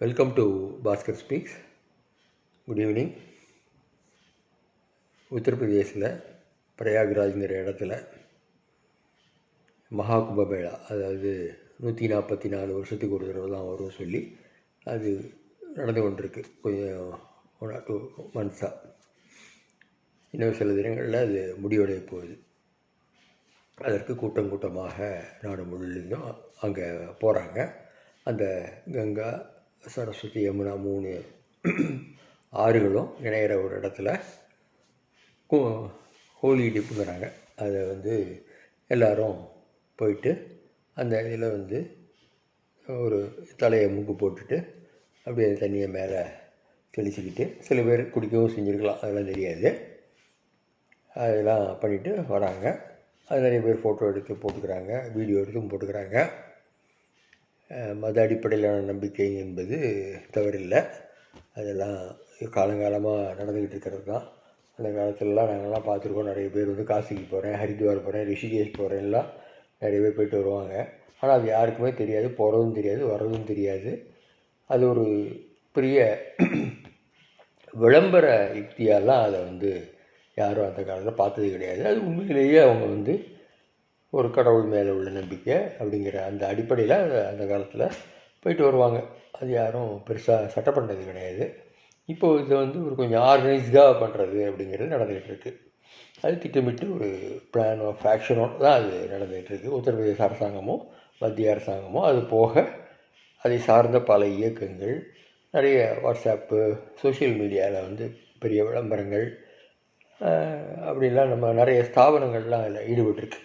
Welcome to Bhaskar speaks good evening உத்தரப்பிரதேசில் பிரயாக்ராஜ்ங்கிற இடத்துல மகா கும்பமேளா அதாவது நூற்றி நாற்பத்தி நாலு வருஷத்துக்கு ஒரு தடவை தான் வரும்னு சொல்லி அது நடந்து கொண்டிருக்கு. கொஞ்சம் ஒன் ஆர் டூ மந்த்ஸாக இன்னும் சில தினங்களில் அது முடிவடைய போகுது. அதற்கு கூட்டம் கூட்டமாக நாடு முழுவதும் அங்கே போகிறாங்க அந்த கங்கா சரஸ்வதி யமுனா மூணு ஆறுகளும் இணையிற ஒரு இடத்துல ஹோலி டிப்புங்கிறாங்க அதை வந்து எல்லோரும் போயிட்டு அந்த இதில் வந்து ஒரு தலையை மூக்கு போட்டுட்டு அப்படியே அந்த தண்ணியை மேலே தெளிச்சுக்கிட்டு சில பேர் குடிக்கவும் செஞ்சுருக்கலாம் அதெல்லாம் தெரியாது. அதெல்லாம் பண்ணிவிட்டு வராங்க. அது நிறைய பேர் ஃபோட்டோ எடுத்து போட்டுக்கிறாங்க வீடியோ எடுத்தும் போட்டுக்கிறாங்க. மத அடிப்படையிலான நம்பிக்கை என்பது தவறில்லை. அதெல்லாம் காலங்காலமாக நடந்துக்கிட்டு இருக்கிறது தான். அந்த காலத்துலலாம் நாங்கள்லாம் பார்த்துருக்கோம். நிறைய பேர் வந்து காசிக்கு போகிறேன் ஹரித்வார் போகிறேன் ரிஷிகேஷ் போகிறேன்லாம் நிறைய பேர் போயிட்டு வருவாங்க. ஆனால் அது யாருக்குமே தெரியாது போகிறதும் தெரியாது வர்றதும் தெரியாது. அது ஒரு பெரிய விளம்பர யுக்தியாலாம் அதை வந்து யாரும் அந்த காலத்தில் பார்த்தது கிடையாது. அது உண்மையிலேயே அவங்க வந்து ஒரு கடவுள் மேலே உள்ள நம்பிக்கை அப்படிங்கிற அந்த அடிப்படையில் அந்த காலத்தில் போயிட்டு வருவாங்க. அது யாரும் பெருசாக சட்டம் பண்ணது கிடையாது. இப்போது இதை வந்து ஒரு கொஞ்சம் ஆர்கனைஸ்டாக பண்ணுறது அப்படிங்கிறது நடந்துக்கிட்டு இருக்குது அது திட்டமிட்டு ஒரு பிளான் ஆஃப் தான் அது நடந்துகிட்டு இருக்குது உத்தரப்பிரதேச அரசாங்கமும் மத்திய அரசாங்கமும் அது போக அதை சார்ந்த பல இயக்கங்கள் நிறைய வாட்ஸ்அப்பு சோஷியல் மீடியாவில் வந்து பெரிய விளம்பரங்கள் அப்படிலாம் நம்ம நிறைய ஸ்தாபனங்கள்லாம் அதில் ஈடுபட்டிருக்கு.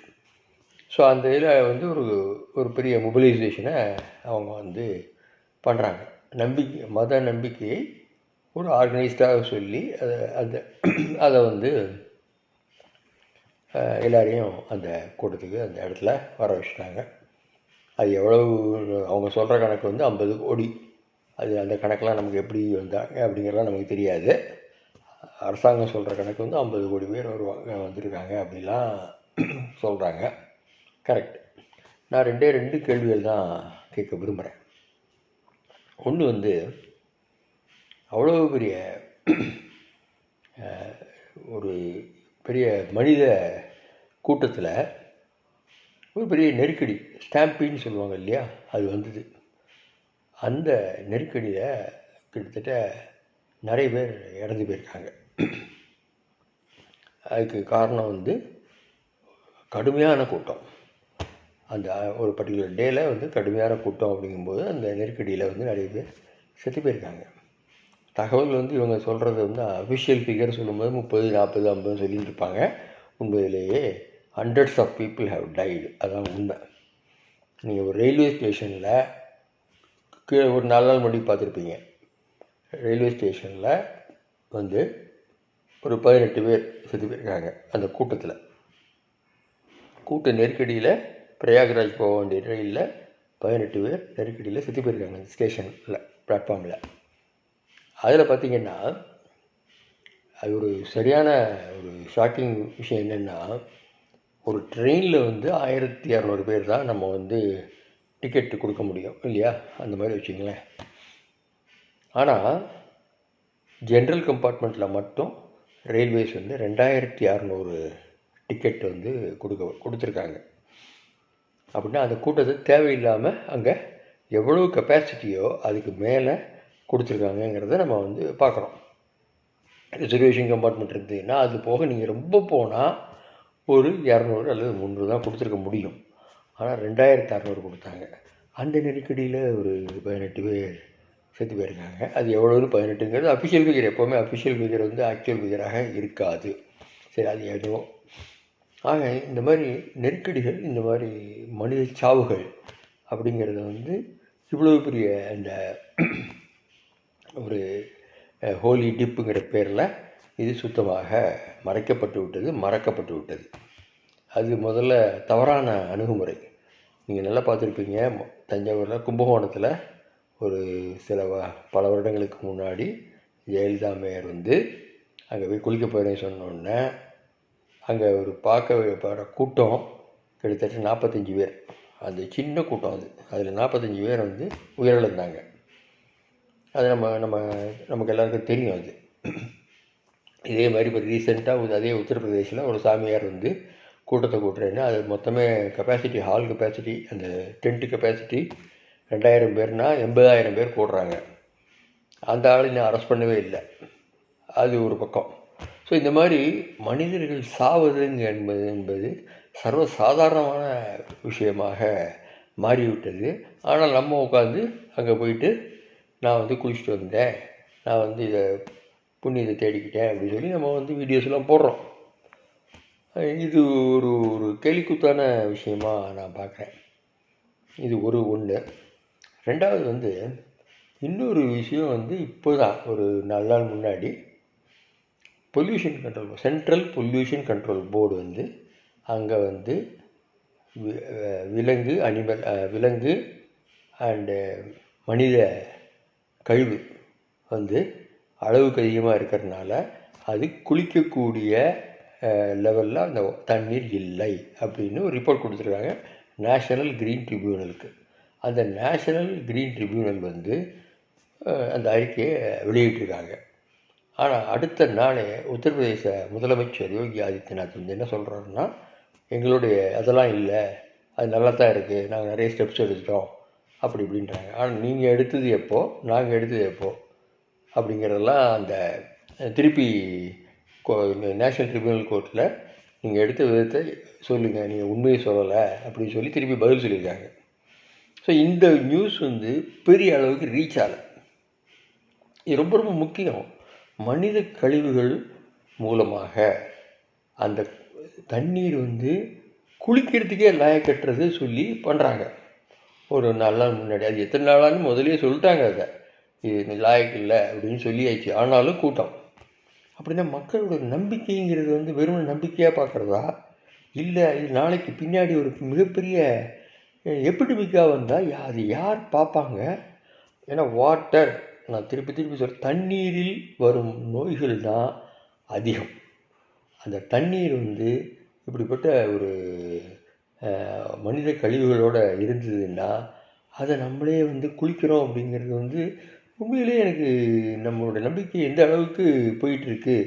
ஸோ அந்த இதில் வந்து ஒரு ஒரு பெரிய மொபிலைசேஷனை அவங்க வந்து பண்ணுறாங்க நம்பிக்கை மத நம்பிக்கையை ஒரு ஆர்கனைஸ்டாக சொல்லி அதை அந்த அதை வந்து எல்லாரையும் அந்த கூட்டத்துக்கு அந்த இடத்துல வர வச்சுட்டாங்க. அது எவ்வளவு அவங்க சொல்கிற கணக்கு வந்து ஐம்பது கோடி. அது அந்த கணக்கெலாம் நமக்கு எப்படி வந்தாங்க அப்படிங்கிறலாம் நமக்கு தெரியாது. அரசாங்கம் சொல்கிற கணக்கு வந்து ஐம்பது கோடி பேர் வருவாங்க வந்திருக்காங்க அப்படிலாம் சொல்கிறாங்க கரெக்ட் நான் ரெண்டே ரெண்டு கேள்விகள் தான் கேட்க விரும்புகிறேன் ஒன்று வந்து அவ்வளோ பெரிய ஒரு பெரிய மனித கூட்டத்தில் ஒரு பெரிய நெருக்கடி ஸ்டாம்பின்னு சொல்லுவாங்க இல்லையா அது வந்தது. அந்த நெருக்கடியில் கிட்டத்தட்ட நிறைய பேர் இறந்து போயிருக்காங்க. அதுக்கு காரணம் வந்து கடுமையான கூட்டம். அந்த ஒரு பர்டிகுலர் டேயில் வந்து கடுமையான கூட்டம் அப்படிங்கும்போது அந்த நெருக்கடியில் வந்து நிறைய பேர் செத்து போயிருக்காங்க. தகவல் வந்து இவங்க சொல்கிறது வந்து அஃபிஷியல் ஃபிகர் சொல்லும்போது முப்பது நாற்பது ஐம்பது சொல்லிட்டு இருப்பாங்க. உண்மையிலேயே hundreds of people have died அதான் உண்மை. நீங்கள் ஒரு ரயில்வே ஸ்டேஷனில் கீழே ஒரு நாலு நாள் முன்னாடி பார்த்துருப்பீங்க. ரயில்வே ஸ்டேஷனில் வந்து ஒரு பதினெட்டு பேர் செத்து போயிருக்காங்க அந்த கூட்டத்தில். கூட்ட நெருக்கடியில் பிரயாகராஜ் போக வேண்டிய ரயிலில் பதினெட்டு பேர் நெருக்கடியில் சுற்றி போயிருக்காங்க ஸ்டேஷனில் பிளாட்ஃபார்மில் அதில் பார்த்தீங்கன்னா அது ஒரு சரியான ஒரு ஷாக்கிங் விஷயம் என்னென்னா ஒரு ட்ரெயினில் வந்து ஆயிரத்தி இரநூறு பேர் தான் நம்ம வந்து டிக்கெட்டு கொடுக்க முடியும் இல்லையா? அந்த மாதிரி வச்சுங்களேன் ஆனால் ஜென்ரல் கம்பார்ட்மெண்ட்டில் மட்டும் ரயில்வேஸ் வந்து ரெண்டாயிரத்தி அறநூறு டிக்கெட் வந்து கொடுக்க கொடுத்துருக்காங்க. அப்படின்னா அந்த கூட்டத்தை தேவையில்லாமல் அங்கே எவ்வளோ கெப்பாசிட்டியோ அதுக்கு மேலே கொடுத்துருக்காங்கங்கிறத நம்ம வந்து பார்க்குறோம். ரிசர்வேஷன் கம்பார்ட்மெண்ட் இருந்ததுன்னா அது போக நீங்கள் ரொம்ப போனால் ஒரு இரநூறு அல்லது முந்நூறு தான் கொடுத்துருக்க முடியும். ஆனால் ரெண்டாயிரத்து அறநூறு கொடுத்தாங்க. அந்த நெருக்கடியில் ஒரு பதினெட்டு பேர் செத்து போயிருக்காங்க. அது எவ்வளோன்னு பதினெட்டுங்கிறது அஃபிஷியல் ஃபிகர் எப்போவுமே அஃபிஷியல் ஃபிகர் வந்து ஆக்சுவல் ஃபிகராக இருக்காது. சரி அது எதுவும் ஆக இந்த மாதிரி நெருக்கடிகள் இந்த மாதிரி மனித சாவுகள் அப்படிங்கிறத வந்து இவ்வளோ பெரிய அந்த ஒரு ஹோலி டிப்புங்கிற பேரில் இது சுத்தமாக மறைக்கப்பட்டு விட்டது மறக்கப்பட்டு விட்டது. அது முதல்ல தவறான அணுகுமுறை. நீங்கள் நல்லா பார்த்துருப்பீங்க தஞ்சாவூரில் கும்பகோணத்தில் ஒரு சில வ- பல வருடங்களுக்கு முன்னாடி ஜெயலலிதா மேயர் வந்து அங்கே போய் குளிக்க போகிறேன்னு சொன்னோடனே அங்கே ஒரு பார்க்க போகிற கூட்டம் கிட்டத்தட்ட நாற்பத்தஞ்சு பேர். அந்த சின்ன கூட்டம் அது. அதில் நாற்பத்தஞ்சு பேர் வந்து உயிரிழந்தாங்க. அது நம்ம நம்ம நமக்கு எல்லாருக்கும் தெரியும் அது. இதே மாதிரி இப்போ ரீசெண்டாக அதே உத்தரப்பிரதேசில் ஒரு சாமியார் வந்து கூட்டத்தை கூட்டுறேன்னா அது மொத்தமே கெப்பாசிட்டி ஹால் கெப்பாசிட்டி அந்த டென்ட் கெப்பாசிட்டி ரெண்டாயிரம் பேர்னால் எண்பதாயிரம் பேர் கூடுறாங்க. அந்த ஆள் இன்னும் அரெஸ்ட் பண்ணவே இல்லை. அது ஒரு பக்கம். ஸோ இந்த மாதிரி மனிதர்கள் சாவதுங்க என்பது என்பது சர்வசாதாரணமான விஷயமாக மாறிவிட்டது. ஆனால் நம்ம உட்காந்து அங்கே போயிட்டு நான் வந்து குளிச்சுட்டு வந்தேன். நான் வந்து இதை புண்ணியத்தை தேடிக்கிட்டேன் அப்படின்னு சொல்லி நம்ம வந்து வீடியோஸ்லாம் போடுறோம். இது ஒரு ஒரு கேலிக்குத்தான விஷயமா நான் பார்க்குறேன். இது ஒரு ஒன்று ரெண்டாவது வந்து இன்னொரு விஷயம் வந்து இப்போ தான் ஒரு நாலு நாள் முன்னாடி pollution control central pollution control board வந்து அங்கே வந்து விலங்கு அனிமல் விலங்கு அண்டு மனித கழிவு வந்து அளவுக்கு அதிகமாக இருக்கிறதுனால அது குளிக்கக்கூடிய லெவலில் அந்த தண்ணீர் இல்லை அப்படின்னு ஒரு ரிப்போர்ட் கொடுத்துருக்காங்க. நேஷனல் க்ரீன் ட்ரிபியூனலுக்கு அந்த நேஷனல் க்ரீன் ட்ரிபியூனல் வந்து அந்த அறிக்கையை வெளியிட்டிருக்காங்க. ஆனால் அடுத்த நாளே உத்தரப்பிரதேச முதலமைச்சர் யோகி ஆதித்யநாத் வந்து என்ன சொல்கிறாருன்னா எங்களுடைய அதெல்லாம் இல்லை அது நல்லா தான் இருக்குது நாங்கள் நிறைய ஸ்டெப்ஸ் எடுத்துட்டோம் அப்படி இப்படின்றாங்க. ஆனால் நீங்கள் எடுத்தது எப்போ நாங்கள் எடுத்தது எப்போ அப்படிங்கிறதெல்லாம் அந்த திருப்பி நேஷனல் ட்ரிபியூனல் கோர்ட்டில் நீங்கள் எடுத்த விதத்தை சொல்லுங்கள் நீங்கள் உண்மையை சொல்லலை அப்படின்னு சொல்லி திருப்பி பதில் சொல்லியிருக்காங்க. ஸோ இந்த நியூஸ் வந்து பெரிய அளவுக்கு ரீச் ஆகலை. இது ரொம்ப ரொம்ப முக்கியம். மனித கழிவுகள் மூலமாக அந்த தண்ணீர் வந்து குளிக்கிறதுக்கே லாயக்கட்டுறது சொல்லி பண்ணுறாங்க ஒரு நாலு நாள் முன்னாடி அது எத்தனை நாளான்னு முதலே சொல்லிட்டாங்க அதை. இது லாயக்கு இல்லை அப்படின்னு சொல்லியாச்சு. ஆனாலும் கூட்டம். அப்படின்னா மக்களோட நம்பிக்கைங்கிறது வந்து வெறும் நம்பிக்கையாக பார்க்குறதா? இல்லை இது நாளைக்கு பின்னாடி ஒரு மிகப்பெரிய எப்பிடமிக்காக வந்தால் அது யார் பார்ப்பாங்க? ஏன்னா வாட்டர் நான் திருப்பி திருப்பி சொல்கிறேன் தண்ணீரில் வரும் நோய்கள் தான் அதிகம். அந்த தண்ணீர் வந்து இப்படிப்பட்ட ஒரு மனித கழிவுகளோட இருந்ததுன்னா அதை நம்மளே வந்து குளிக்கிறோம் அப்படிங்கிறது வந்து உண்மையிலே எனக்கு நம்மளோட நம்பிக்கை எந்த அளவுக்கு போயிட்டுருக்கு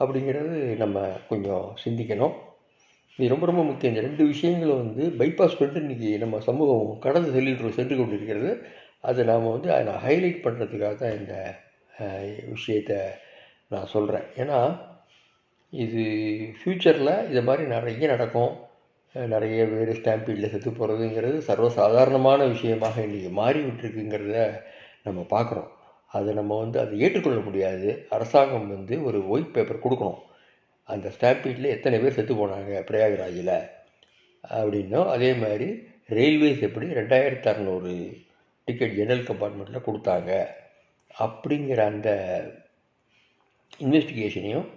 அப்படிங்கிறது நம்ம கொஞ்சம் சிந்திக்கணும். இது ரொம்ப ரொம்ப முக்கியம். இந்த ரெண்டு விஷயங்களும் வந்து பைபாஸ் பண்ணிட்டு இன்றைக்கி நம்ம சமூகம் கடந்து செல்லிட்டு சென்று கொண்டிருக்கிறது. அது நாம் வந்து அதை நான் ஹைலைட் பண்ணுறதுக்காக தான் இந்த விஷயத்தை நான் சொல்கிறேன் ஏன்னா இது ஃப்யூச்சரில் இதை மாதிரி நிறைய நடக்கும். நிறைய பேர் ஸ்டாம்பீடில் செத்து போகிறதுங்கிறது சர்வசாதாரணமான விஷயமாக இன்றைக்கி மாறி விட்டுருக்குங்கிறத நம்ம பார்க்குறோம். அதை நம்ம வந்து அதை ஏற்றுக்கொள்ள முடியாது. அரசாங்கம் வந்து ஒரு ஒயிட் பேப்பர் கொடுக்கணும். அந்த ஸ்டாம்பீட்டில் எத்தனை பேர் செத்து போனாங்க பிரயாகராஜில் அப்படின்னும் அதே மாதிரி ரயில்வேஸ் எப்படி? ரெண்டாயிரத்தி அறநூறு டிக்கெட் ஜெனரல் கம்பார்ட்மெண்ட்டில் கொடுத்தாங்க. அப்படிங்கிற அந்த இன்வெஸ்டிகேஷனையும்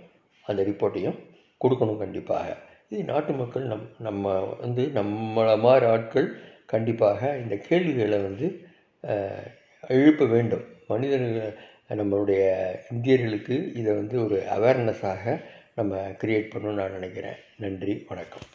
அந்த ரிப்போர்ட்டையும் கொடுக்கணும் கண்டிப்பாக. இது நாட்டு மக்கள் நம் நம்ம வந்து நம்மளை மாதிரி ஆட்கள் கண்டிப்பாக இந்த கேள்விகளை வந்து எழுப்ப வேண்டும். மனிதர்கள் நம்மளுடைய இந்தியர்களுக்கு இதை வந்து ஒரு அவேர்னஸாக நம்ம கிரியேட் பண்ணணும்னு நான் நினைக்கிறேன். நன்றி வணக்கம்.